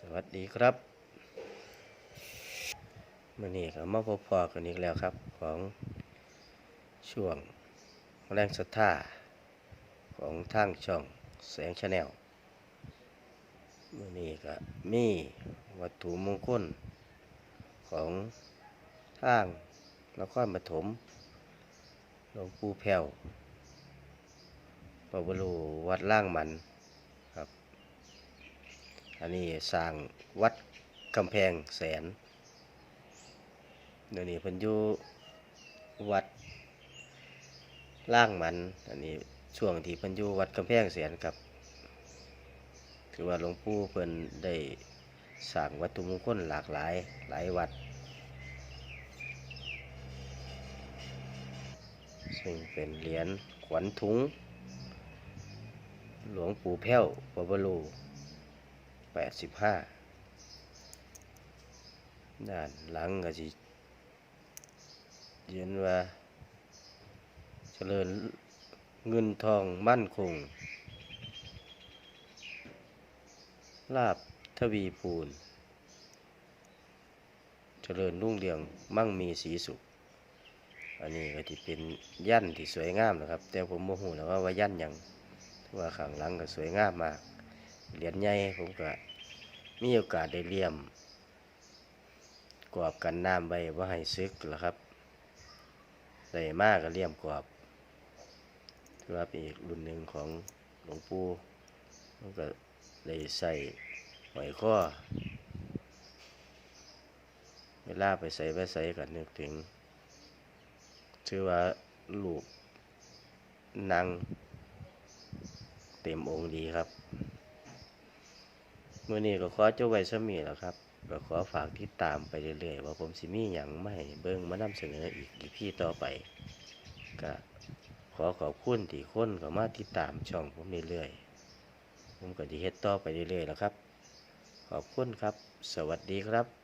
สวัสดีครับมื่อนี้ก็มาพบพอกันอีกแล้วครับของช่วงแรงศรัทธาของทางช่องแสงชาแนลมื่อนี้ก็มีวัตถุมงคลของทางนครปฐมหลวงปู่แพ้วปบรูวัดล่างมัน อันนี้สร้างวัดกำแพงแสนเดี๋ยวนี้เพิ่นอยู่วัดล่างมัน อันนี้ช่วงที่เพิ่นอยู่วัดกำแพงแสนกับถือว่าหลวงปู่เพิ่นได้สร้างวัตถุมงคลหลากหลายหลายวัด ซึ่งเป็นเหรียญขวัญถุง หลวงปู่แพ้วปะบลู 85ด้านหลังก็สิเขียนว่า เจริญเงินทองมั่นคง ลาบทวีพูน เจริญรุ่งเรืองมั่งมีสีสุข อันนี้ก็ที่เป็นยันที่สวยงามนะครับ แต่ผมโมโหแล้ว่าว่ายันอย่างว่าขังหลังก็สวยงามมาก เหรียญใหญ่ผมก็มีโอกาสได้เลี่ยม กรอบกันน้ำใบว่าให้ซึกแล้วครับใส่มากก็เลี่ยมกรอบถือว่าเป็นอีกรุ่นหนึ่งของหลวงปู่ผมก็ได้ใส่หอยข้อ เวลาไปใส่ไปใส่กันนึกถึงชื่อว่าลูกนางเต็มองค์ดีครับ มื่อนี้ก็ขอเจบไว้สมีแล้วครับก็ขอฝากติดตามไปเรื่อยๆ ว่าผมสิมีอย่างไม่เบิ้งมานำเสนออีกอีพี่ต่อไปก็ขอขอบคุณที่คนก็มาติดตามช่องผมเรื่อยๆผมก็จะเฮ็ดต่อไปเรื่อยๆแล้วครับ ขอบคุณครับ สวัสดีครับ